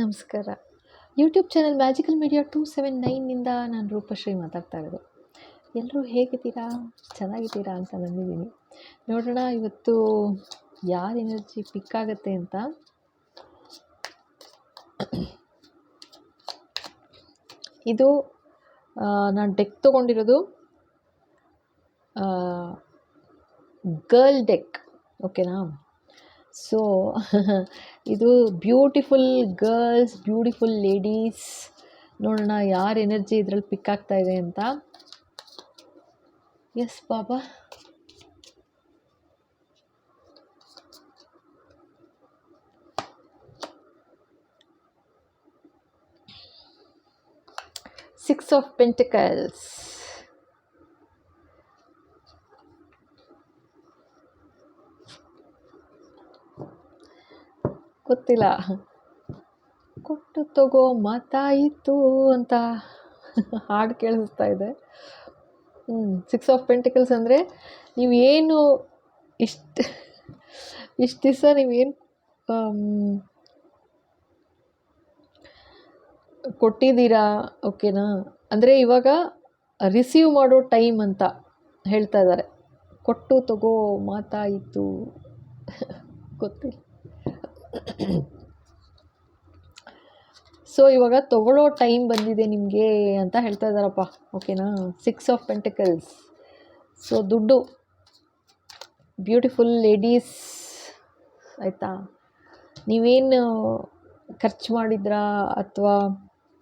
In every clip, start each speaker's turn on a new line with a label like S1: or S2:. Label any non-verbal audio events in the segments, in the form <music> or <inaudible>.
S1: ನಮಸ್ಕಾರ. YouTube channel magical media two seven ನೈನ್ನಿಂದ ನಾನು ರೂಪಶ್ರೀ ಮಾತಾಡ್ತಾ ಇರೋದು. ಎಲ್ಲರೂ ಹೇಗಿದ್ದೀರಾ? ಚೆನ್ನಾಗಿದ್ದೀರಾ ಅಂತ ನಂಬಿದ್ದೀನಿ. ನೋಡೋಣ, ಇವತ್ತು ಯಾರ ಎನರ್ಜಿ ಪಿಕ್ ಆಗುತ್ತೆ ಅಂತ. ಇದು ನಾನು ಡೆಕ್ ತೊಗೊಂಡಿರೋದು ಗರ್ಲ್ ಡೆಕ್ ಓಕೆನಾ ಸೊ ಇದು ಬ್ಯೂಟಿಫುಲ್ ಗರ್ಲ್ಸ್ ಬ್ಯೂಟಿಫುಲ್ ಲೇಡೀಸ್ ನೋಡೋಣ ಯಾರ ಎನರ್ಜಿ ಇದರಲ್ಲಿ ಪಿಕ್ ಆಗ್ತಾ ಇದೆ ಅಂತ. ಎಸ್ ಬಾಬಾ ಸಿಕ್ಸ್ ಆಫ್ ಪೆಂಟಿಕಲ್ಸ್ ಗೊತ್ತಿಲ್ಲ. ಕೊಟ್ಟು ತಗೋ, ಮತಾಯಿತು ಅಂತ ಹಾಡು ಕೇಳಿಸ್ತಾ ಇದೆ. ಸಿಕ್ಸ್ ಆಫ್ ಪೆಂಟಿಕಲ್ಸ್ ಅಂದರೆ ನೀವು ಏನು ಇಷ್ಟು ಇಷ್ಟು ದಿವಸ ನೀವೇನು ಕೊಟ್ಟಿದ್ದೀರಾ? ಓಕೆನಾ? ಅಂದರೆ ಇವಾಗ ರಿಸೀವ್ ಮಾಡೋ ಟೈಮ್ ಅಂತ ಹೇಳ್ತಾ ಇದ್ದಾರೆ. ಕೊಟ್ಟು ತಗೋ, ಮಾತಾಯಿತು. ಗೊತ್ತಿಲ್ಲ. ಸೊ ಇವಾಗ ತಗೊಳ್ಳೋ ಟೈಮ್ ಬಂದಿದೆ ನಿಮಗೆ ಅಂತ ಹೇಳ್ತಾ ಇದ್ದಾರಪ್ಪ ಓಕೆನಾ ಸಿಕ್ಸ್ ಆಫ್ ಪೆಂಟಿಕಲ್ಸ್ ಸೊ ದುಡ್ಡು. ಬ್ಯೂಟಿಫುಲ್ ಲೇಡೀಸ್ ಆಯಿತಾ? ನೀವೇನು ಖರ್ಚು ಮಾಡಿದ್ರಾ ಅಥವಾ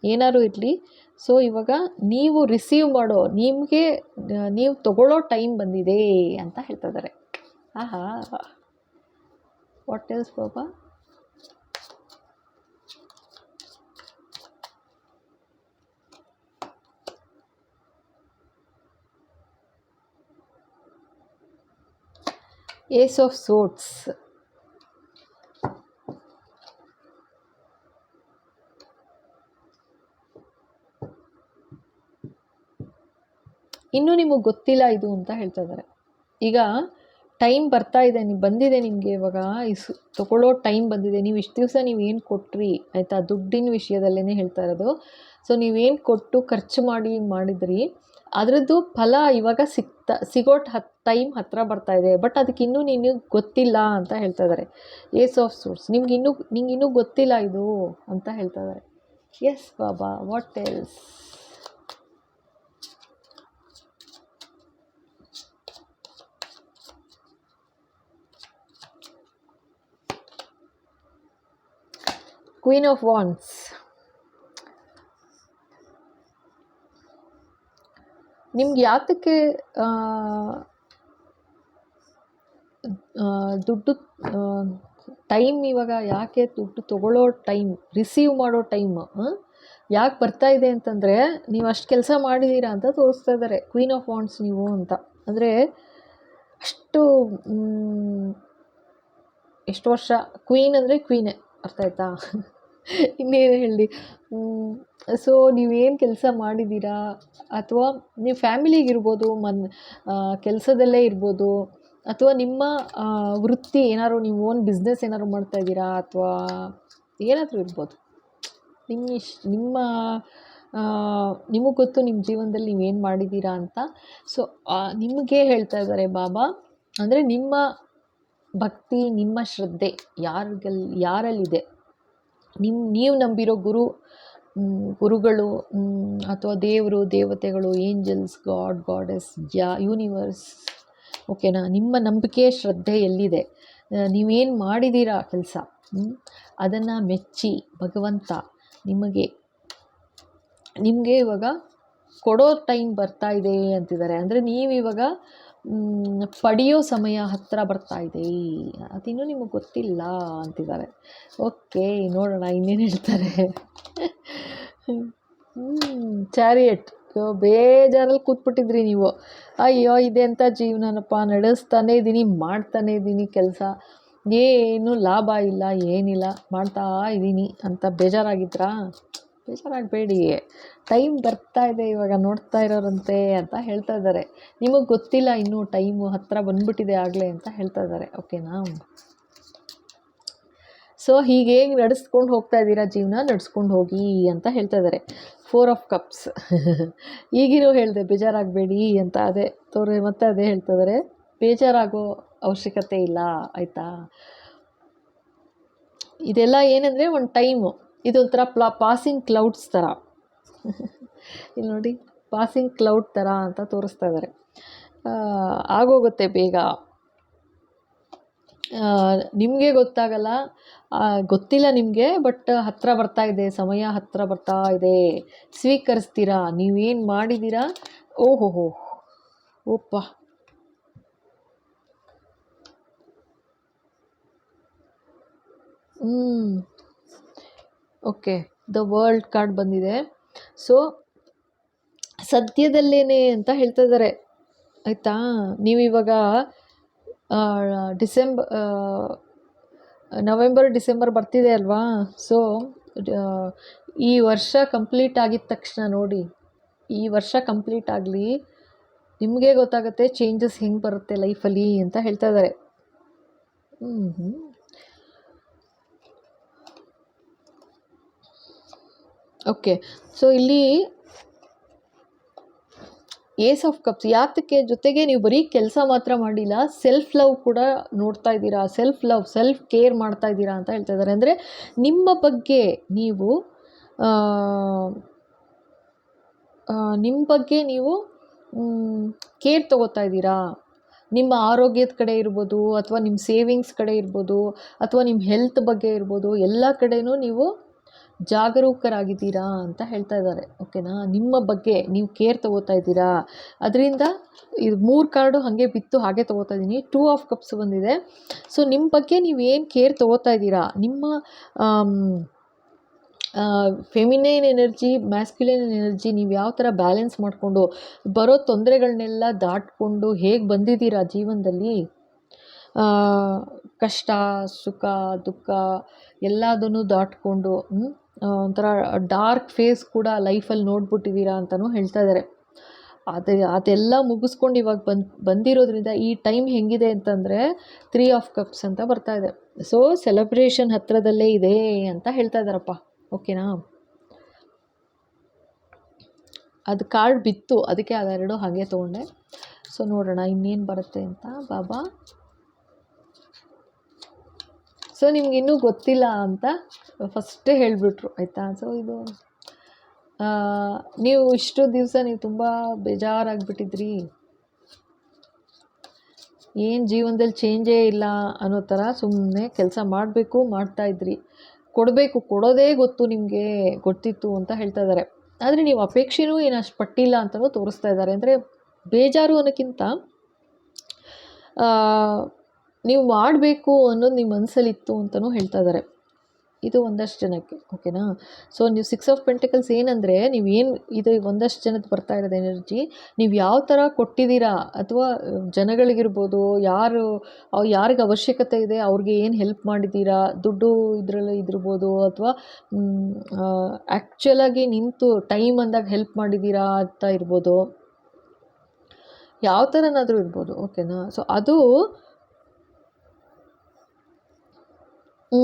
S1: ಏನಾದ್ರು ಇರಲಿ. ಸೊ ಇವಾಗ ನೀವು ರಿಸೀವ್ ಮಾಡೋ, ನಿಮಗೆ ನೀವು ತಗೊಳ್ಳೋ ಟೈಮ್ ಬಂದಿದೆ ಅಂತ ಹೇಳ್ತಾ ಇದ್ದಾರೆ. ಆಹಾ. ವಾಟ್ ಎಲ್ಸ್ ಬಾಬಾ ಏಸ್ ಆಫ್ ಸೋಟ್ಸ್ ಇನ್ನೂ ನಿಮಗೆ ಗೊತ್ತಿಲ್ಲ ಇದು ಅಂತ ಹೇಳ್ತಾ ಇದ್ದಾರೆ. ಈಗ ಟೈಮ್ ಬರ್ತಾ ಇದೆ, ನೀವು ಬಂದಿದೆ ನಿಮಗೆ ಇವಾಗ, ಇಸ್ ತೊಗೊಳ್ಳೋ ಟೈಮ್ ಬಂದಿದೆ, ನೀವು ಇಷ್ಟು ದಿವಸ ನೀವು ಏನು ಕೊಟ್ರಿ, ಆಯಿತಾ, ದುಡ್ಡಿನ ವಿಷಯದಲ್ಲೇ ಹೇಳ್ತಾ ಇರೋದು. ಸೊ ನೀವೇನು ಕೊಟ್ಟು ಖರ್ಚು ಮಾಡಿ ಮಾಡಿದ್ರಿ ಅದರದ್ದು ಫಲ ಇವಾಗ ಸಿಗ್ತಾ ಸಿಗೋ ಹತ್ತು ಟೈಮ್ ಹತ್ತಿರ ಬರ್ತಾ ಇದೆ. ಬಟ್ ಅದಕ್ಕೆ ಇನ್ನೂ ನೀನು ಗೊತ್ತಿಲ್ಲ ಅಂತ ಹೇಳ್ತಾ ಇದ್ದಾರೆ ಏಸ್ ಆಫ್ ಸೋರ್ಸ್ ನಿಮ್ಗೆ ಇನ್ನೂ, ನಿಂಗೆ ಇನ್ನೂ ಗೊತ್ತಿಲ್ಲ ಇದು ಅಂತ ಹೇಳ್ತಾ ಇದ್ದಾರೆ yes Baba what else queen of wands ನಿಮ್ಗೆ ಯಾತಕ್ಕೆ ದುಡ್ಡು ಟೈಮ್ ಇವಾಗ ಯಾಕೆ ದುಡ್ಡು ತಗೊಳ್ಳೋ ಟೈಮ್, ರಿಸೀವ್ ಮಾಡೋ ಟೈಮ್ ಯಾಕೆ ಬರ್ತಾ ಇದೆ ಅಂತಂದರೆ, ನೀವು ಅಷ್ಟು ಕೆಲಸ ಮಾಡಿದ್ದೀರಾ ಅಂತ ತೋರಿಸ್ತಾ ಇದ್ದಾರೆ ಕ್ವೀನ್ ಆಫ್ ವಾಂಡ್ಸ್ ನೀವು ಅಂತ. ಅಂದರೆ, ಅಷ್ಟು ಎಷ್ಟು ವರ್ಷ ಕ್ವೀನ್ ಅಂದರೆ ಕ್ವೀನೇ ಅರ್ಥ ಆಯ್ತಾ? ಇನ್ನೇನು ಹೇಳಿ? ಸೊ ನೀವೇನು ಕೆಲಸ ಮಾಡಿದ್ದೀರಾ ಅಥವಾ ನೀವು ಫ್ಯಾಮಿಲಿಗಿರ್ಬೋದು, ಮನ್ ಕೆಲಸದಲ್ಲೇ ಇರ್ಬೋದು, ಅಥವಾ ನಿಮ್ಮ ವೃತ್ತಿ ಏನಾದ್ರು ನೀವು ಓನ್ ಬಿಸ್ನೆಸ್ ಏನಾದ್ರು ಮಾಡ್ತಾಯಿದ್ದೀರಾ ಅಥವಾ ಏನಾದರೂ ಇರ್ಬೋದು. ನಿಮ್ಮ ಇಶ್, ನಿಮ್ಮ ನಿಮಗೆ ಗೊತ್ತು ನಿಮ್ಮ ಜೀವನದಲ್ಲಿ ನೀವೇನು ಮಾಡಿದ್ದೀರಾ ಅಂತ. ಸೊ ನಿಮಗೆ ಹೇಳ್ತಾ ಇದ್ದಾರೆ ಬಾಬಾ, ಅಂದರೆ ನಿಮ್ಮ ಭಕ್ತಿ, ನಿಮ್ಮ ಶ್ರದ್ಧೆ ಯಾರಿಗಲ್ಲಿ ಯಾರಲ್ಲಿದೆ? ನಿಮ್ಮ ನೀವು ನಂಬಿರೋ ಗುರು ಗುರುಗಳು ಅಥವಾ ದೇವರು, ದೇವತೆಗಳು, ಏಂಜಲ್ಸ್, ಗಾಡ್, ಗಾಡೆಸ್, ಯಾ, ಯೂನಿವರ್ಸ್, ಓಕೆನಾ? ನಿಮ್ಮ ನಂಬಿಕೆ, ಶ್ರದ್ಧೆ ಎಲ್ಲಿದೆ? ನೀವೇನು ಮಾಡಿದ್ದೀರಾ ಕೆಲಸ? ಅದನ್ನು ಮೆಚ್ಚಿ, ಭಗವಂತ ನಿಮಗೆ ನಿಮಗೆ ಇವಾಗ ಕೊಡೋ ಟೈಮ್ ಬರ್ತಾ ಇದೆ ಅಂತಿದ್ದಾರೆ. ಅಂದರೆ ನೀವು ಇವಾಗ ಪಡೆಯೋ ಸಮಯ ಹತ್ತಿರ ಬರ್ತಾ ಇದೆ. ಅದಿನ್ನೂ ನಿಮಗೆ ಗೊತ್ತಿಲ್ಲ ಅಂತಿದ್ದಾರೆ. ಓಕೆ, ನೋಡೋಣ ಇನ್ನೇನು ಹೇಳ್ತಾರೆ. ಚಾರಿಯಟ್ ಬೇಜಾರಲ್ಲಿ ಕೂತ್ಬಿಟ್ಟಿದ್ರಿ ನೀವು. ಅಯ್ಯೋ ಇದೆಂಥ ಜೀವನನಪ್ಪ. ನಡೆಸ್ತಾನೇ ಇದ್ದೀನಿ ಮಾಡ್ತಾನೇ ಇದ್ದೀನಿ ಕೆಲಸ. ಏನು ಲಾಭ ಇಲ್ಲ, ಏನಿಲ್ಲ, ಮಾಡ್ತಾ ಇದ್ದೀನಿ ಅಂತ ಬೇಜಾರಾಗಿದ್ರಾ? ಬೇಜಾರಾಗಬೇಡಿ ಟೈಮ್ ಬರ್ತಾ ಇದೆ ಇವಾಗ ನೋಡ್ತಾ ಇರೋರಂತೆ ಅಂತ ಹೇಳ್ತಾ ಇದ್ದಾರೆ. ನಿಮಗೆ ಗೊತ್ತಿಲ್ಲ ಇನ್ನೂ ಟೈಮು ಹತ್ತಿರ ಬಂದ್ಬಿಟ್ಟಿದೆ ಆಗಲೇ ಅಂತ ಹೇಳ್ತಾ ಇದ್ದಾರೆ. ಓಕೆನಾ ಸೊ ಹೀಗೆ ಹೇಗೆ ನಡೆಸ್ಕೊಂಡು ಹೋಗ್ತಾ ಇದ್ದೀರಾ? ಜೀವನ ನಡೆಸ್ಕೊಂಡು ಹೋಗಿ ಅಂತ ಹೇಳ್ತಾ ಇದ್ದಾರೆ. ಫೋರ್ ಆಫ್ ಕಪ್ಸ್ <laughs> ಈಗಿರೋ ಹೇಳಿದೆ, ಬೇಜಾರಾಗಬೇಡಿ ಅಂತ ಅದೇ ತೋರಿ, ಮತ್ತೆ ಅದೇ ಹೇಳ್ತಾ ಇದ್ದಾರೆ. ಬೇಜಾರಾಗೋ ಅವಶ್ಯಕತೆ ಇಲ್ಲ, ಆಯಿತಾ? ಇದೆಲ್ಲ ಏನಂದರೆ ಒಂದು ಟೈಮು ಇದೊಂಥರ ಪ್ಲಾ ಪಾಸಿಂಗ್ ಕ್ಲೌಡ್ಸ್ ಥರ. ಇಲ್ಲಿ ನೋಡಿ ಪಾಸಿಂಗ್ ಕ್ಲೌಡ್ ಥರ ಅಂತ ತೋರಿಸ್ತಾ ಇದ್ದಾರೆ ಆಗೋಗುತ್ತೆ ಬೇಗ. ನಿಮಗೆ ಗೊತ್ತಾಗಲ್ಲ. ಗೊತ್ತಿಲ್ಲ ನಿಮಗೆ ಬಟ್ ಹತ್ತಿರ ಬರ್ತಾ ಇದೆ, ಸಮಯ ಹತ್ತಿರ ಬರ್ತಾ ಇದೆ. ಸ್ವೀಕರಿಸ್ತೀರಾ? ನೀವೇನು ಮಾಡಿದ್ದೀರಾ ಓಹೋಹೋ. ಓಪ್ಪ. ಹ್ಞೂ ಓಕೆ ದ ವರ್ಲ್ಡ್ ಕಾರ್ಡ್ ಬಂದಿದೆ. ಸೊ ಸದ್ಯದಲ್ಲೇನೆ ಅಂತ ಹೇಳ್ತಾ ಇದ್ದಾರೆ ಆಯಿತಾ? ನೀವು ಇವಾಗ ಡಿಸೆಂಬ ನವೆಂಬರ್, ಡಿಸೆಂಬರ್ ಬರ್ತಿದೆ ಅಲ್ವಾ? ಸೊ ಈ ವರ್ಷ ಕಂಪ್ಲೀಟ್ ಆಗಿದ ತಕ್ಷಣ ನೋಡಿ. ಈ ವರ್ಷ ಕಂಪ್ಲೀಟ್ ಆಗಲಿ, ನಿಮಗೆ ಗೊತ್ತಾಗುತ್ತೆ ಚೇಂಜಸ್ ಹೆಂಗೆ ಬರುತ್ತೆ ಲೈಫಲ್ಲಿ ಅಂತ ಹೇಳ್ತಾ ಇದ್ದಾರೆ ಹ್ಞೂ ಹ್ಞೂ ಓಕೆ ಸೊ ಇಲ್ಲಿ ಏಸ್ ಆಫ್ ಕಪ್ಸ್ ಯಾತಕ್ಕೆ? ಜೊತೆಗೆ ನೀವು ಬರೀ ಕೆಲಸ ಮಾತ್ರ ಮಾಡಿಲ್ಲ ಸೆಲ್ಫ್ ಲವ್ ಕೂಡ ನೋಡ್ತಾ ಇದ್ದೀರಾ? ಸೆಲ್ಫ್ ಲವ್ ಸೆಲ್ಫ್ ಕೇರ್ ಮಾಡ್ತಾ ಇದ್ದೀರಾ ಅಂತ ಹೇಳ್ತಾ ಇದ್ದಾರೆ. ಅಂದರೆ ನಿಮ್ಮ ಬಗ್ಗೆ ನೀವು ನಿಮ್ಮ ಬಗ್ಗೆ ನೀವು ಕೇರ್ ತಗೋತಾ ಇದ್ದೀರಾ? ನಿಮ್ಮ ಆರೋಗ್ಯದ ಕಡೆ ಇರ್ಬೋದು, ಅಥವಾ ನಿಮ್ಮ ಸೇವಿಂಗ್ಸ್ ಕಡೆ ಇರ್ಬೋದು, ಅಥವಾ ನಿಮ್ಮ ಹೆಲ್ತ್ ಬಗ್ಗೆ ಇರ್ಬೋದು, ಎಲ್ಲ ಕಡೆಯೂ ನೀವು ಜಾಗರೂಕರಾಗಿದ್ದೀರಾ ಅಂತ ಹೇಳ್ತಾ ಇದ್ದಾರೆ. ಓಕೆನಾ? ನಿಮ್ಮ ಬಗ್ಗೆ ನೀವು ಕೇರ್ ತಗೋತಾ ಇದ್ದೀರಾ? ಅದರಿಂದ ಇದು ಮೂರು ಕಾರ್ಡು ಹಾಗೆ ಬಿತ್ತು, ಹಾಗೆ ತೊಗೋತಾ ಇದ್ದೀನಿ. ಟೂ ಆಫ್ ಕಪ್ಸ್ ಬಂದಿದೆ. ಸೊ ನಿಮ್ಮ ಬಗ್ಗೆ ನೀವು ಏನು ಕೇರ್ ತೊಗೋತಾ ಇದ್ದೀರಾ? ನಿಮ್ಮ ಫೆಮಿನೈನ್ ಎನರ್ಜಿ ಮ್ಯಾಸ್ಕ್ಯುಲೈನ್ ಎನರ್ಜಿ ನೀವು ಯಾವ ಥರ ಬ್ಯಾಲೆನ್ಸ್ ಮಾಡಿಕೊಂಡು ಬರೋ ತೊಂದರೆಗಳನ್ನೆಲ್ಲ ದಾಟ್ಕೊಂಡು ಹೇಗೆ ಬಂದಿದ್ದೀರಾ ಜೀವನದಲ್ಲಿ? ಕಷ್ಟ, ಸುಖ, ದುಃಖ ಎಲ್ಲದನ್ನು ದಾಟ್ಕೊಂಡು ಒಂಥರ ಡಾರ್ಕ್ ಫೇಸ್ ಕೂಡ ಲೈಫಲ್ಲಿ ನೋಡ್ಬಿಟ್ಟಿದ್ದೀರಾ ಅಂತಲೂ ಹೇಳ್ತಾ ಇದ್ದಾರೆ ಅದು ಅದೆಲ್ಲ ಮುಗಿಸ್ಕೊಂಡು ಇವಾಗ ಬಂದು, ಬಂದಿರೋದ್ರಿಂದ ಈ ಟೈಮ್ ಹೆಂಗಿದೆ ಅಂತಂದರೆ ತ್ರೀ ಆಫ್ ಕಪ್ಸ್ ಅಂತ ಬರ್ತಾ ಇದೆ. ಸೊ ಸೆಲೆಬ್ರೇಷನ್ ಹತ್ತಿರದಲ್ಲೇ ಇದೆ ಅಂತ ಹೇಳ್ತಾ ಇದ್ದಾರಪ್ಪ ಓಕೆನಾ ಅದು ಕಾರ್ಡ್ ಬಿತ್ತು, ಅದಕ್ಕೆ ಅದೆರಡು ಹಾಗೆ ತೊಗೊಂಡೆ. ಸೊ ನೋಡೋಣ ಇನ್ನೇನು ಬರುತ್ತೆ ಅಂತ. ಬಾಬಾ. ಸೊ ನಿಮ್ಗೆ ಇನ್ನೂ ಗೊತ್ತಿಲ್ಲ ಅಂತ ಫಸ್ಟೇ ಹೇಳಿಬಿಟ್ರು, ಆಯಿತಾ? ಸೊ ಇದು ನೀವು ಇಷ್ಟು ದಿವಸ ನೀವು ತುಂಬ ಬೇಜಾರಾಗಿಬಿಟ್ಟಿದ್ರಿ. ಏನು ಜೀವನದಲ್ಲಿ ಚೇಂಜೇ ಇಲ್ಲ ಅನ್ನೋ ಥರ ಸುಮ್ಮನೆ ಕೆಲಸ ಮಾಡಬೇಕು ಮಾಡ್ತಾಯಿದ್ರಿ ಕೊಡಬೇಕು, ಕೊಡೋದೇ ಗೊತ್ತು ನಿಮಗೆ, ಗೊತ್ತಿತ್ತು ಅಂತ ಹೇಳ್ತಾ ಇದ್ದಾರೆ ಆದರೆ ನೀವು ಅಪೇಕ್ಷೆನೂ ಏನು ಅಷ್ಟು ಪಟ್ಟಿಲ್ಲ ಅಂತಲೂ ತೋರಿಸ್ತಾ ಇದ್ದಾರೆ ಅಂದರೆ ಬೇಜಾರು ಅನ್ನೋಕ್ಕಿಂತ ನೀವು ಮಾಡಬೇಕು ಅನ್ನೋದು ನಿಮ್ಮ ಮನಸ್ಸಲ್ಲಿತ್ತು ಅಂತಲೂ ಹೇಳ್ತಾ ಇದ್ದಾರೆ ಇದು ಒಂದಷ್ಟು ಜನಕ್ಕೆ ಓಕೆನಾ ಸೊ ನೀವು ಸಿಕ್ಸ್ ಆಫ್ ಪೆಂಟಿಕಲ್ಸ್ ಏನಂದರೆ, ನೀವು ಏನು ಇದು ಒಂದಷ್ಟು ಜನದ ಬರ್ತಾ ಇರೋದು ಎನರ್ಜಿ ನೀವು ಯಾವ ಥರ ಕೊಟ್ಟಿದ್ದೀರಾ? ಅಥವಾ, ಜನಗಳಿಗಿರ್ಬೋದು, ಯಾರು ಯಾರಿಗೆ ಅವಶ್ಯಕತೆ ಇದೆ, ಅವ್ರಿಗೆ ಏನು ಹೆಲ್ಪ್ ಮಾಡಿದ್ದೀರಾ? ದುಡ್ಡು ಇದರಲ್ಲಿ ಇದಿರ್ಬೋದು, ಅಥವಾ ಆ್ಯಕ್ಚುಲಾಗಿ ನಿಂತು ಟೈಮ್ ಅಂದಾಗ ಹೆಲ್ಪ್ ಮಾಡಿದ್ದೀರಾ ಅಂತ ಇರ್ಬೋದು. ಯಾವ ಥರನಾದರೂ ಇರ್ಬೋದು ಓಕೆನಾ ಸೊ ಅದು ಹ್ಞೂ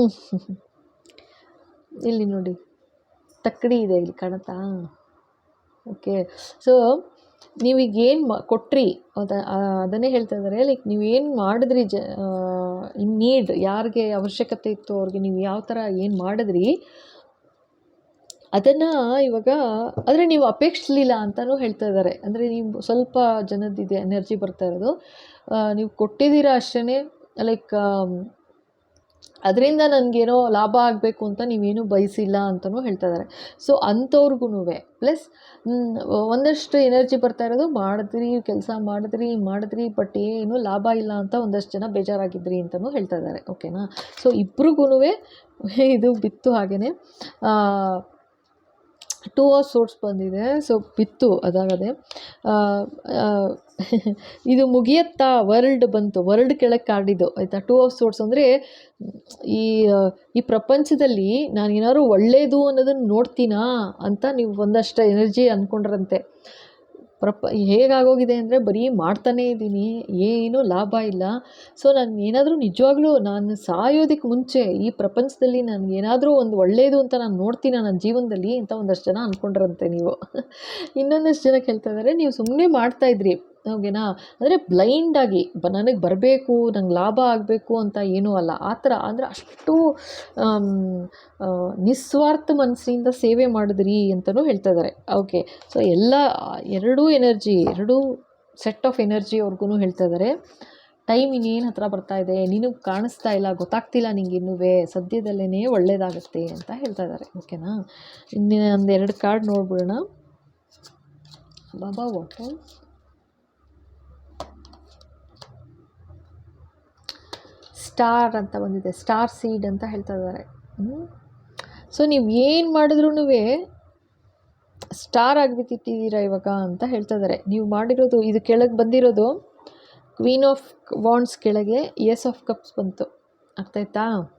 S1: ಇಲ್ಲಿ ನೋಡಿ, ತಕ್ಕಡಿ ಇದೆ ಇಲ್ಲಿ ಕಾಣುತ್ತಾ? ಓಕೆ ಸೊ ನೀವೀಗ ಏನು ಮಾ, ಕೊಟ್ರಿ, ಅದ ಅದನ್ನೇ ಹೇಳ್ತಾ ಇದ್ದಾರೆ ಲೈಕ್ ನೀವೇನು ಮಾಡಿದ್ರಿ ಜ ಇನ್ ನೀಡ್ ಯಾರಿಗೆ ಅವಶ್ಯಕತೆ ಇತ್ತು ಅವ್ರಿಗೆ ನೀವು ಯಾವ ಥರ ಏನು ಮಾಡಿದ್ರಿ, ಅದನ್ನು ಇವಾಗ ಅಂದರೆ ನೀವು ಅಪೇಕ್ಷಿಸಲಿಲ್ಲ ಅಂತಲೂ ಹೇಳ್ತಾ ಇದ್ದಾರೆ ಅಂದರೆ ನೀವು ಸ್ವಲ್ಪ ಜನದಿದೆ ಎನರ್ಜಿ ಬರ್ತಾ ಇರೋದು. ನೀವು ಕೊಟ್ಟಿದ್ದೀರಾ ಅಷ್ಟೇ ಲೈಕ್ ಅದರಿಂದ ನನಗೇನೋ ಲಾಭ ಆಗಬೇಕು ಅಂತ ನೀವೇನು ಬಯಸಿಲ್ಲ ಅಂತಲೂ ಹೇಳ್ತಾ ಇದ್ದಾರೆ ಸೊ ಅಂಥವ್ರಿಗೂ ಪ್ಲಸ್ ಒಂದಷ್ಟು ಎನರ್ಜಿ ಬರ್ತಾ ಇರೋದು, ಮಾಡಿದ್ರಿ, ಕೆಲಸ ಮಾಡಿದ್ರಿ ಮಾಡಿದ್ರಿ ಬಟ್ ಏನು ಲಾಭ ಇಲ್ಲ ಅಂತ ಒಂದಷ್ಟು ಜನ ಬೇಜಾರಾಗಿದ್ರಿ ಅಂತಲೂ ಹೇಳ್ತಾ ಇದ್ದಾರೆ ಓಕೆನಾ ಸೊ ಇಬ್ರಿಗೂ ಇದು ಬಿತ್ತು ಹಾಗೆಯೇ ಟೂ ಅವರ್ಸ್ ಸೋಟ್ಸ್ ಬಂದಿದೆ ಸೊ ಬಿತ್ತು, ಅದಾಗದೆ. <laughs> ಇದು ಮುಗಿಯತ್ತಾ ವರ್ಲ್ಡ್ ಬಂತು, ವರ್ಲ್ಡ್ ಕೆಳಗೆ ಕಾಡಿದ್ದು ಆಯಿತಾ? ಟೂ ಆಫ್ ಸೋರ್ಟ್ಸ್ ಅಂದರೆ, ಈ ಈ ಪ್ರಪಂಚದಲ್ಲಿ ನಾನು ಏನಾದ್ರು ಒಳ್ಳೆಯದು ಅನ್ನೋದನ್ನು ನೋಡ್ತೀನಾ ಅಂತ ನೀವು ಒಂದಷ್ಟು ಎನರ್ಜಿ ಅಂದ್ಕೊಂಡ್ರಂತೆ ಪ್ರಪ, ಹೇಗಾಗೋಗಿದೆ ಅಂದರೆ ಬರೀ ಮಾಡ್ತಾನೇ ಇದ್ದೀನಿ, ಏನೂ ಲಾಭ ಇಲ್ಲ. ಸೊ ನಾನು ಏನಾದರೂ ನಿಜವಾಗ್ಲೂ ನಾನು ಸಾಯೋದಕ್ಕೆ ಮುಂಚೆ ಈ ಪ್ರಪಂಚದಲ್ಲಿ ನನಗೇನಾದರೂ ಒಂದು ಒಳ್ಳೆಯದು ಅಂತ ನಾನು ನೋಡ್ತೀನ ನನ್ನ ಜೀವನದಲ್ಲಿ ಅಂತ ಒಂದಷ್ಟು ಜನ ಅಂದ್ಕೊಂಡ್ರಂತೆ ನೀವು. <laughs> ಇನ್ನೊಂದಷ್ಟು ಜನ ಕೇಳ್ತಾ ಇದ್ದಾರೆ ನೀವು ಸುಮ್ಮನೆ ಮಾಡ್ತಾಯಿದ್ರಿ ಓಕೆನಾ ಅಂದರೆ ಬ್ಲೈಂಡಾಗಿ ಬ, ನನಗೆ ಬರಬೇಕು, ನಂಗೆ ಲಾಭ ಆಗಬೇಕು ಅಂತ ಏನೂ ಅಲ್ಲ. ಆ ಥರ, ಅಂದರೆ ಅಷ್ಟು ನಿಸ್ವಾರ್ಥ ಮನಸ್ಸಿಂದ ಸೇವೆ ಮಾಡಿದ್ರಿ ಅಂತಲೂ ಹೇಳ್ತಾ ಇದ್ದಾರೆ ಓಕೆ ಸೊ ಎಲ್ಲ, ಎರಡೂ ಎನರ್ಜಿ ಎರಡೂ ಸೆಟ್ ಆಫ್ ಎನರ್ಜಿ ಅವ್ರಿಗೂ ಹೇಳ್ತಾ ಇದ್ದಾರೆ ಟೈಮ್ ಇನ್ನೇನು ಹತ್ರ ಬರ್ತಾ ಇದೆ ನಿನಗೆ ಕಾಣಿಸ್ತಾ ಇಲ್ಲ, ಗೊತ್ತಾಗ್ತಿಲ್ಲ ನಿಂಗೆ ಇನ್ನೂ ಸದ್ಯದಲ್ಲೇ ಒಳ್ಳೇದಾಗುತ್ತೆ ಅಂತ ಹೇಳ್ತಾ ಇದ್ದಾರೆ ಓಕೆನಾ ಇನ್ನೊಂದು ಎರಡು ಕಾರ್ಡ್ ನೋಡ್ಬಿಡೋಣ. ಬಾಬಾ ವಾಟ್ ಸ್ಟಾರ್ ಅಂತ ಬಂದಿದೆ, ಸ್ಟಾರ್ ಸೀಡ್ ಅಂತ ಹೇಳ್ತಾ ಇದ್ದಾರೆ. ಸೊ ನೀವು ಏನು ಮಾಡಿದ್ರೂ ಸ್ಟಾರ್ ಆಗಿಬಿಟ್ಟಿದ್ದೀರಾ ಇವಾಗ ಅಂತ ಹೇಳ್ತಾ ಇದ್ದಾರೆ. ನೀವು ಮಾಡಿರೋದು, ಇದು ಕೆಳಗೆ ಬಂದಿರೋದು ಕ್ವೀನ್ ಆಫ್ ವಾಂಡ್ಸ್ ಕೆಳಗೆ ಎಸ್ ಆಫ್ ಕಪ್ಸ್ ಬಂತು. ಆಯ್ತಾ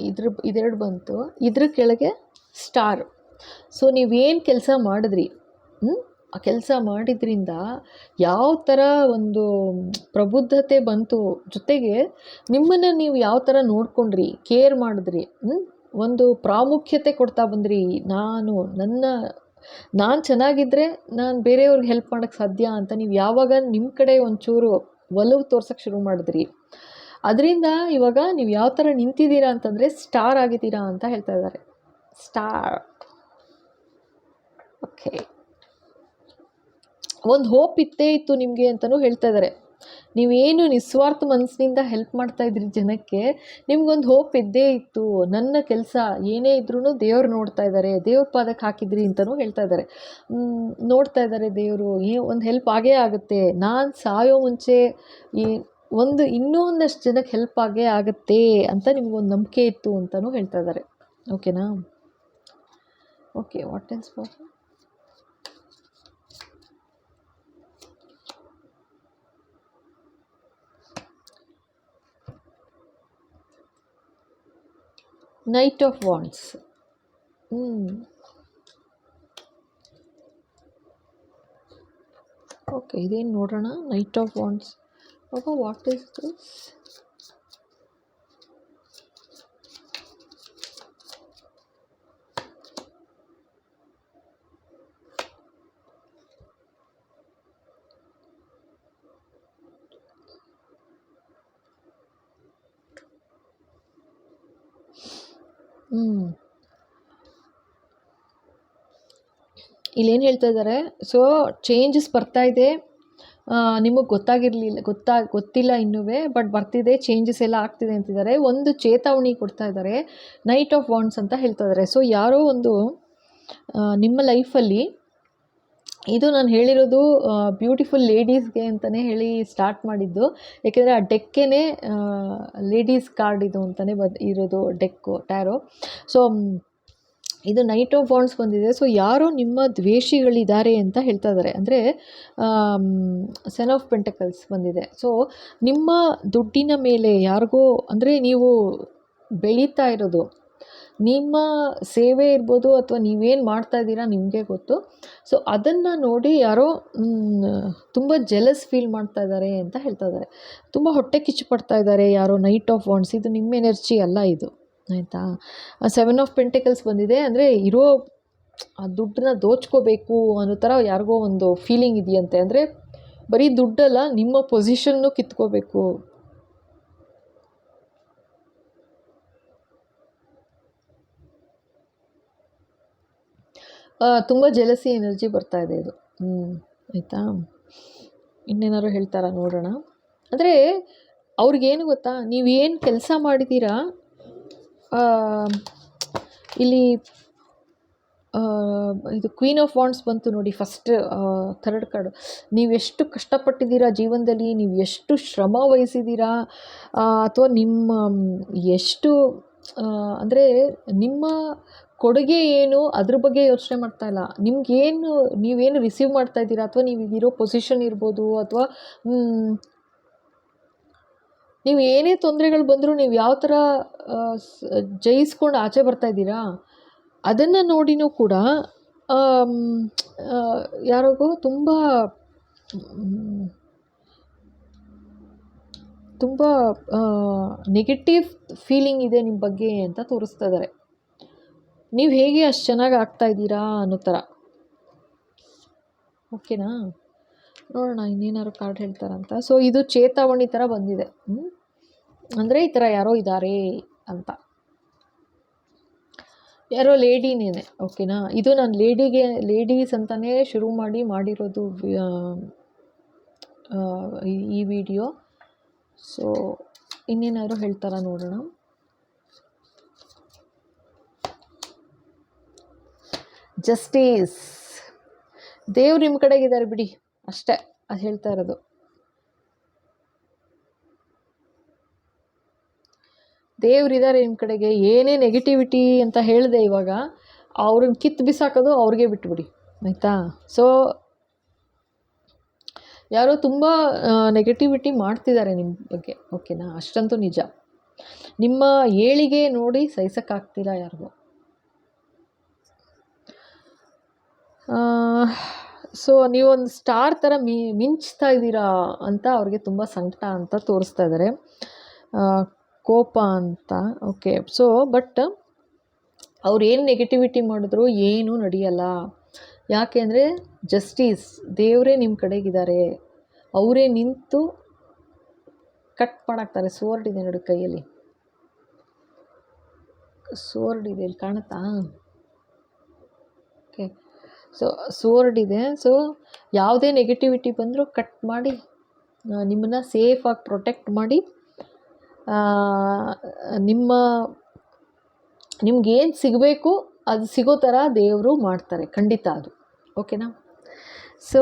S1: ಇದ್ರ ಇದೆರಡು ಬಂತು. ಇದ್ರ ಕೆಳಗೆ ಸ್ಟಾರ್. ಸೊ ನೀವೇನು ಕೆಲಸ ಮಾಡಿದ್ರಿ? ಹ್ಮ್? ಆ ಕೆಲಸ ಮಾಡಿದ್ರಿಂದ ಯಾವ ಥರ ಒಂದು ಪ್ರಬುದ್ಧತೆ ಬಂತು ಜೊತೆಗೆ ನಿಮ್ಮನ್ನು ನೀವು ಯಾವ ಥರ ನೋಡ್ಕೊಂಡ್ರಿ ಕೇರ್ ಮಾಡಿದ್ರಿ ಒಂದು ಪ್ರಾಮುಖ್ಯತೆ ಕೊಡ್ತಾ ಬಂದ್ರಿ. ನಾನು, ನನ್ನ, ನಾನು ಚೆನ್ನಾಗಿದ್ದರೆ ನಾನು ಬೇರೆಯವ್ರಿಗೆ ಹೆಲ್ಪ್ ಮಾಡೋಕ್ಕೆ ಸಾಧ್ಯ ಅಂತ ನೀವು ಯಾವಾಗ ನಿಮ್ಮ ಕಡೆ ಒಂಚೂರು ಒಲವು ತೋರ್ಸೋಕ್ಕೆ ಶುರು ಮಾಡಿದ್ರಿ. ಅದರಿಂದ ಇವಾಗ ನೀವು ಯಾವ ಥರ ನಿಂತಿದ್ದೀರಾ ಅಂತಂದರೆ ಸ್ಟಾರ್ ಆಗಿದ್ದೀರಾ ಅಂತ ಹೇಳ್ತಾ ಇದ್ದಾರೆ. ಸ್ಟಾರ್ ಓಕೆ ಒಂದು ಹೋಪ್ ಇತ್ತೇ ಇತ್ತು ನಿಮಗೆ ಅಂತಲೂ ಹೇಳ್ತಾ ಇದ್ದಾರೆ ನೀವೇನು ನಿಸ್ವಾರ್ಥ ಮನಸ್ಸಿನಿಂದ ಹೆಲ್ಪ್ ಮಾಡ್ತಾ ಇದ್ರಿ ಜನಕ್ಕೆ, ನಿಮ್ಗೊಂದು ಹೋಪ್ ಇದ್ದೇ ಇತ್ತು, ನನ್ನ ಕೆಲಸ ಏನೇ ಇದ್ರೂ ದೇವ್ರು ನೋಡ್ತಾ ಇದ್ದಾರೆ ದೇವ್ರ ಪಾದಕ್ಕೆ ಹಾಕಿದ್ರಿ ಅಂತಲೂ ಹೇಳ್ತಾ ಇದ್ದಾರೆ ನೋಡ್ತಾ ಇದ್ದಾರೆ ದೇವರು, ಏ, ಒಂದು ಹೆಲ್ಪ್ ಆಗೇ ಆಗುತ್ತೆ, ನಾನು ಸಾಯೋ ಮುಂಚೆ ಈ ಒಂದು ಇನ್ನೂ ಒಂದಷ್ಟು ಜನಕ್ಕೆ ಹೆಲ್ಪ್ ಆಗೇ ಆಗುತ್ತೆ ಅಂತ ನಿಮ್ಗೊಂದು ನಂಬಿಕೆ ಇತ್ತು ಅಂತಲೂ ಹೇಳ್ತಾ ಇದ್ದಾರೆ ಓಕೆನಾ okay what else for knight of wands ಹ್ಞೂ ಓಕೆ ಇದೇನು ನೋಡೋಣ knight of wands okay what is ಹ್ಞೂ ಇಲ್ಲೇನು ಹೇಳ್ತಾ ಇದ್ದಾರೆ ಸೊ ಚೇಂಜಸ್ ಬರ್ತಾ ಇದೆ. ನಿಮಗೆ ಗೊತ್ತಾಗಿರಲಿಲ್ಲ, ಗೊತ್ತಾ, ಗೊತ್ತಿಲ್ಲ ಇನ್ನೂ ಬಟ್ ಬರ್ತಿದೆ ಚೇಂಜಸ್ ಎಲ್ಲ ಆಗ್ತಿದೆ ಅಂತಿದ್ದಾರೆ ಒಂದು ಚೇತಾವಣಿ ಕೊಡ್ತಾ ಇದ್ದಾರೆ ನೈಟ್ ಆಫ್ ವಾಂಡ್ಸ್ ಅಂತ ಹೇಳ್ತಾ ಇದ್ದಾರೆ ಸೊ ಯಾರೋ ಒಂದು ನಿಮ್ಮ ಲೈಫಲ್ಲಿ ಇದು ನಾನು ಹೇಳಿರೋದು ಬ್ಯೂಟಿಫುಲ್ ಲೇಡೀಸ್ಗೆ ಅಂತಲೇ ಹೇಳಿ ಸ್ಟಾರ್ಟ್ ಮಾಡಿದ್ದು. ಏಕೆಂದರೆ ಆ ಡೆಕ್ಕೇ ಲೇಡೀಸ್ ಕಾರ್ಡ್ ಇದು ಅಂತಲೇ ಬದ್, ಇರೋದು ಡೆಕ್ಕು ಟ್ಯಾರೋ ಸೊ ಇದು ನೈಟ್ ಆಫ್ ಬಾಂಡ್ಸ್ ಬಂದಿದೆ. ಸೊ ಯಾರೋ ನಿಮ್ಮ ದ್ವೇಷಿಗಳಿದ್ದಾರೆ ಅಂತ ಹೇಳ್ತಾ ಇದ್ದಾರೆ ಅಂದರೆ ಸೆನ್ ಆಫ್ ಪೆಂಟಕಲ್ಸ್ ಬಂದಿದೆ. ಸೊ ನಿಮ್ಮ ದುಡ್ಡಿನ ಮೇಲೆ ಯಾರಿಗೋ, ಅಂದರೆ ನೀವು ಬೆಳೀತಾ ಇರೋದು ನಿಮ್ಮ ಸೇವೆ ಇರ್ಬೋದು ಅಥವಾ ನೀವೇನು ಮಾಡ್ತಾ ಇದ್ದೀರಾ ನಿಮಗೆ ಗೊತ್ತು. ಸೊ ಅದನ್ನು ನೋಡಿ ಯಾರೋ ತುಂಬ ಜೆಲಸ್ ಫೀಲ್ ಮಾಡ್ತಾ ಇದ್ದಾರೆ ಅಂತ ಹೇಳ್ತಾ ಇದ್ದಾರೆ. ತುಂಬ ಹೊಟ್ಟೆ ಕಿಚ್ಚು ಪಡ್ತಾ ಇದ್ದಾರೆ ಯಾರೋ ನೈಟ್ ಆಫ್ ವಾಂಡ್ಸ್ ಇದು ನಿಮ್ಮ ಎನರ್ಜಿ ಅಲ್ಲ ಇದು, ಆಯಿತಾ? ಸೆವೆನ್ ಆಫ್ ಪೆಂಟಿಕಲ್ಸ್ ಬಂದಿದೆ ಅಂದರೆ ಇರೋ ಆ ದುಡ್ಡನ್ನ ದೋಚ್ಕೋಬೇಕು ಅನ್ನೋ ಥರ ಯಾರಿಗೋ ಒಂದು ಫೀಲಿಂಗ್ ಇದೆಯಂತೆ. ಅಂದರೆ ಬರೀ ದುಡ್ಡಲ್ಲ, ನಿಮ್ಮ ಪೊಸಿಷನ್ನು ಕಿತ್ಕೋಬೇಕು. ತುಂಬ ಜೆಲಸಿ ಎನರ್ಜಿ ಬರ್ತಾ ಇದೆ ಇದು. ಹ್ಞೂ ಆಯಿತಾ? ಇನ್ನೇನಾದ್ರು ಹೇಳ್ತಾರಾ ನೋಡೋಣ. ಅಂದರೆ ಅವ್ರಿಗೇನು ಗೊತ್ತಾ? ನೀವು ಏನು ಕೆಲಸ ಮಾಡಿದ್ದೀರಾ ಇಲ್ಲಿ ಇದು ಕ್ವೀನ್ ಆಫ್ ವಾಂಡ್ಸ್ ಬಂತು ನೋಡಿ ಫಸ್ಟ್ ಥರ್ಡ್ ಕಾರ್ಡು ಎಷ್ಟು ಕಷ್ಟಪಟ್ಟಿದ್ದೀರಾ ಜೀವನದಲ್ಲಿ, ನೀವು ಎಷ್ಟು ಶ್ರಮ ವಹಿಸಿದ್ದೀರಾ ಅಥವಾ ನಿಮ್ಮ, ಎಷ್ಟು ಅಂದರೆ ನಿಮ್ಮ ಕೊಡುಗೆ ಏನು, ಅದ್ರ ಬಗ್ಗೆ ಯೋಚನೆ ಮಾಡ್ತಾ ಇಲ್ಲ. ನಿಮ್ಗೇನು, ನೀವೇನು ರಿಸೀವ್ ಮಾಡ್ತಾ ಇದ್ದೀರಾ? ಅಥವಾ ನೀವು ಪೊಸಿಷನ್ ಇರ್ಬೋದು, ಅಥವಾ ನೀವು ಏನೇ ತೊಂದರೆಗಳು ಬಂದರೂ ನೀವು ಯಾವ ಥರ ಜಯಿಸ್ಕೊಂಡು ಆಚೆ ಬರ್ತಾ ಇದ್ದೀರಾ? ಅದನ್ನು ನೋಡಿನೂ ಕೂಡ ಯಾರಿಗೋ ತುಂಬ ತುಂಬ ನೆಗೆಟಿವ್ ಫೀಲಿಂಗ್ ಇದೆ ನಿಮ್ಮ ಬಗ್ಗೆ ಅಂತ ತೋರಿಸ್ತಾ ಇದ್ದಾರೆ ನೀವು ಹೇಗೆ ಅಷ್ಟು ಚೆನ್ನಾಗಿ ಆಗ್ತಾ ಇದ್ದೀರಾ ಅನ್ನೋ ಥರ ಓಕೆನಾ? ನೋಡೋಣ, ಇನ್ನೇನಾದ್ರು ಕಾರ್ಡ್ ಹೇಳ್ತಾರಂತ. ಸೊ ಇದು ಚೇತಾವಣಿ ಥರ ಬಂದಿದೆ. ಅಂದರೆ ಈ ಥರ ಯಾರೋ ಇದ್ದಾರೆ ಅಂತ. ಯಾರೋ ಲೇಡಿನೇನೆ ಓಕೆನಾ? ಇದು ನಾನು ಲೇಡಿಗೆ, ಲೇಡೀಸ್ ಅಂತಲೇ ಶುರು ಮಾಡಿ ಮಾಡಿರೋದು ಈ ವಿಡಿಯೋ. ಸೊ ಇನ್ನೇನಾದ್ರು ಹೇಳ್ತಾರ ನೋಡೋಣ. ಜಸ್ಟಿಸ್. ದೇವ್ರು ನಿಮ್ಮ ಕಡೆಗಿದ್ದಾರೆ ಬಿಡಿ. ಅಷ್ಟೇ, ಅದು ಹೇಳ್ತಾ ಇರೋದು. ದೇವ್ರಿದ್ದಾರೆ ನಿಮ್ಮ ಕಡೆಗೆ, ಏನೇ ನೆಗೆಟಿವಿಟಿ ಅಂತ ಹೇಳಿದೆ ಇವಾಗ, ಅವ್ರನ್ನ ಕಿತ್ತು ಬಿಸಾಕೋದು ಅವ್ರಿಗೆ ಬಿಟ್ಬಿಡಿ, ಆಯಿತಾ? ಸೊ ಯಾರೋ ತುಂಬ ನೆಗೆಟಿವಿಟಿ ಮಾಡ್ತಿದ್ದಾರೆ ನಿಮ್ಮ ಬಗ್ಗೆ ಓಕೆನಾ ಅಷ್ಟಂತೂ ನಿಜ. ನಿಮ್ಮ ಏಳಿಗೆ ನೋಡಿ ಸಹಿಸೋಕ್ಕಾಗ್ತಿಲ್ಲ ಯಾರಿಗೂ. ಸೊ ನೀವೊಂದು ಸ್ಟಾರ್ ಥರ ಮಿ, ಮಿಂಚ್ತಾ ಇದ್ದೀರಾ ಅಂತ ಅವ್ರಿಗೆ ತುಂಬ ಸಂಕಟ ಅಂತ ತೋರಿಸ್ತಾ ಇದ್ದಾರೆ ಕೋಪ ಅಂತ ಓಕೆ ಸೊ ಬಟ್ ಅವ್ರು ಏನು ನೆಗೆಟಿವಿಟಿ ಮಾಡಿದ್ರು ಏನೂ ನಡೆಯಲ್ಲ. ಯಾಕೆ ಅಂದರೆ ಜಸ್ಟಿಸ್ ದೇವರೇ ನಿಮ್ಮ ಕಡೆಗಿದ್ದಾರೆ. ಅವರೇ ನಿಂತು ಕಟ್ ಮಾಡಾಕ್ತಾರೆ. ಸೋರ್ಡ್ ಇದೆ ನೋಡಿ ಕೈಯಲ್ಲಿ. ಸೋರ್ಡ್ ಇದೆ ಇಲ್ಲಿ ಕಾಣುತ್ತಾ? ಸೊ ಸೋರ್ಡ್ ಇದೆ. ಸೊ ಯಾವುದೇ ನೆಗೆಟಿವಿಟಿ ಬಂದರೂ ಕಟ್ ಮಾಡಿ ನಿಮ್ಮನ್ನು ಸೇಫಾಗಿ ಪ್ರೊಟೆಕ್ಟ್ ಮಾಡಿ ನಿಮ್ಮ, ನಿಮ್ಗೇನು ಸಿಗಬೇಕು ಅದು ಸಿಗೋ ಥರ ದೇವರು ಮಾಡ್ತಾರೆ. ಖಂಡಿತ ಅದು. ಓಕೆನಾ ಸೊ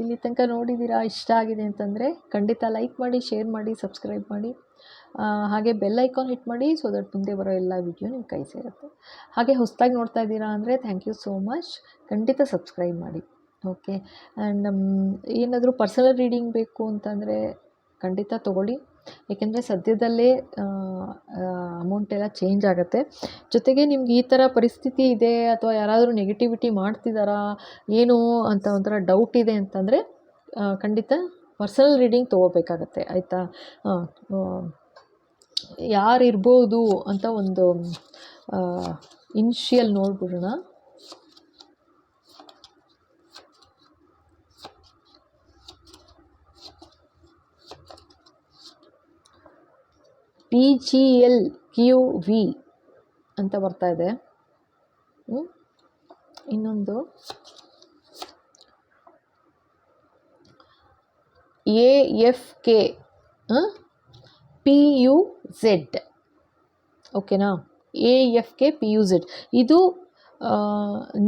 S1: ಇಲ್ಲಿ ತನಕ ನೋಡಿದ್ದೀರಾ, ಇಷ್ಟ ಆಗಿದೆ ಅಂತಂದರೆ ಖಂಡಿತ ಲೈಕ್ ಮಾಡಿ ಶೇರ್ ಮಾಡಿ ಸಬ್ಸ್ಕ್ರೈಬ್ ಮಾಡಿ. ಹಾಗೆ ಬೆಲ್ ಐಕಾನ್ ಹಿಟ್ ಮಾಡಿ ಸೊ ದಟ್ ಮುಂದೆ ಬರೋ ಎಲ್ಲ ವಿಡಿಯೋ ನಿಮ್ಮ ಕೈ ಸೇರುತ್ತೆ. ಹಾಗೆ ಹೊಸದಾಗಿ ನೋಡ್ತಾ ಇದ್ದೀರಾ ಅಂದರೆ ಥ್ಯಾಂಕ್ ಯು ಸೋ ಮಚ್ ಖಂಡಿತ ಸಬ್ಸ್ಕ್ರೈಬ್ ಮಾಡಿ. ಓಕೆ ಆ್ಯಂಡ್ ಏನಾದರೂ ಪರ್ಸನಲ್ ರೀಡಿಂಗ್ ಬೇಕು ಅಂತಂದರೆ ಖಂಡಿತ ತೊಗೊಳ್ಳಿ. ಏಕೆಂದರೆ ಸದ್ಯದಲ್ಲೇ ಅಮೌಂಟ್ ಎಲ್ಲ ಚೇಂಜ್ ಆಗುತ್ತೆ. ಜೊತೆಗೆ ನಿಮ್ಗೆ ಈ ಥರ ಪರಿಸ್ಥಿತಿ ಇದೆ ಅಥವಾ ಯಾರಾದರೂ ನೆಗೆಟಿವಿಟಿ ಮಾಡ್ತಿದ್ದಾರಾ ಏನು ಅಂತ ಒಂಥರ ಡೌಟ್ ಇದೆ ಅಂತಂದರೆ ಖಂಡಿತ ಪರ್ಸನಲ್ ರೀಡಿಂಗ್ ತೊಗೋಬೇಕಾಗತ್ತೆ, ಆಯಿತಾ? ಯಾರಿರ್ಬೋದು ಅಂತ ಒಂದು initial ನೋಡ್ಬಿಡೋಣ. P G L Q V ಅಂತ ಬರ್ತಾ ಇದೆ? ಇನ್ನೊಂದು. A F K P U Z ಓಕೆನಾ A F K P U Z ಇದು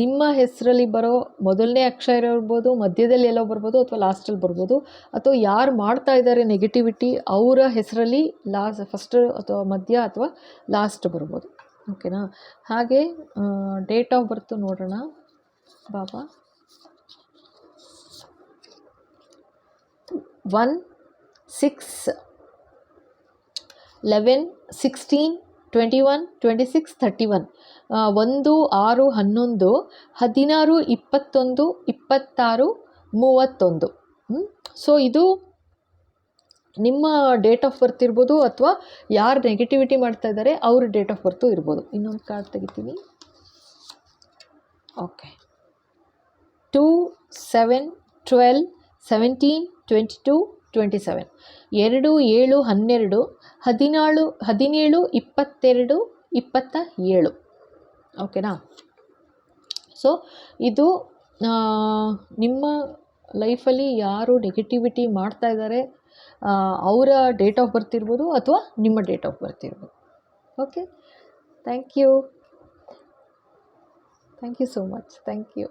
S1: ನಿಮ್ಮ ಹೆಸರಲ್ಲಿ ಬರೋ ಮೊದಲನೇ ಅಕ್ಷರ ಇರ್ಬೋದು, ಮಧ್ಯದಲ್ಲಿ ಎಲ್ಲೋ ಬರ್ಬೋದು, ಅಥವಾ ಲಾಸ್ಟಲ್ಲಿ ಬರ್ಬೋದು, ಅಥವಾ ಯಾರು ಮಾಡ್ತಾ ಇದ್ದಾರೆ ನೆಗೆಟಿವಿಟಿ ಅವರ ಹೆಸರಲ್ಲಿ ಲಾಸ್ ಫಸ್ಟ್ ಅಥವಾ ಮಧ್ಯ ಅಥವಾ ಲಾಸ್ಟ್ ಬರ್ಬೋದು. ಓಕೆನಾ ಹಾಗೆ ಡೇಟ್ ಆಫ್ ಬರ್ತು ನೋಡೋಣ. ಬಾಬಾ. One, six, eleven, sixteen, twenty one, twenty six, thirty one. ಒಂದು, ಆರು, ಹನ್ನೊಂದು, ಹದಿನಾರು, ಇಪ್ಪತ್ತೊಂದು, ಇಪ್ಪತ್ತಾರು, ಮೂವತ್ತೊಂದು. ಸೊ ಇದು ನಿಮ್ಮ ಡೇಟ್ ಆಫ್ ಬರ್ತ್ ಇರ್ಬೋದು ಅಥವಾ ಯಾರು ನೆಗೆಟಿವಿಟಿ ಮಾಡ್ತಾ ಇದ್ದಾರೆ ಅವ್ರ ಡೇಟ್ ಆಫ್ ಬರ್ತು ಇರ್ಬೋದು. ಇನ್ನೊಂದು ಕಾರ್ಡ್ ತೆಗಿತೀನಿ. Okay two seven twelve seventeen, twenty two, twenty seven. ಎರಡು, ಏಳು, ಹನ್ನೆರಡು, ಹದಿನಾಳು, ಹದಿನೇಳು, ಇಪ್ಪತ್ತೆರಡು ಇಪ್ಪತ್ತ ಏಳು ಓಕೆನಾ? ಸೊ ಇದು ನಿಮ್ಮ ಲೈಫಲ್ಲಿ ಯಾರು ನೆಗೆಟಿವಿಟಿ ಮಾಡ್ತಾ ಇದ್ದಾರೆ ಅವರ ಡೇಟ್ ಆಫ್ ಬರ್ತ್ ಇರ್ಬೋದು ಅಥವಾ ನಿಮ್ಮ ಡೇಟ್ ಆಫ್ ಬರ್ತ್ ಇರ್ಬೋದು. Okay? Thank you. Thank you so much. Thank you.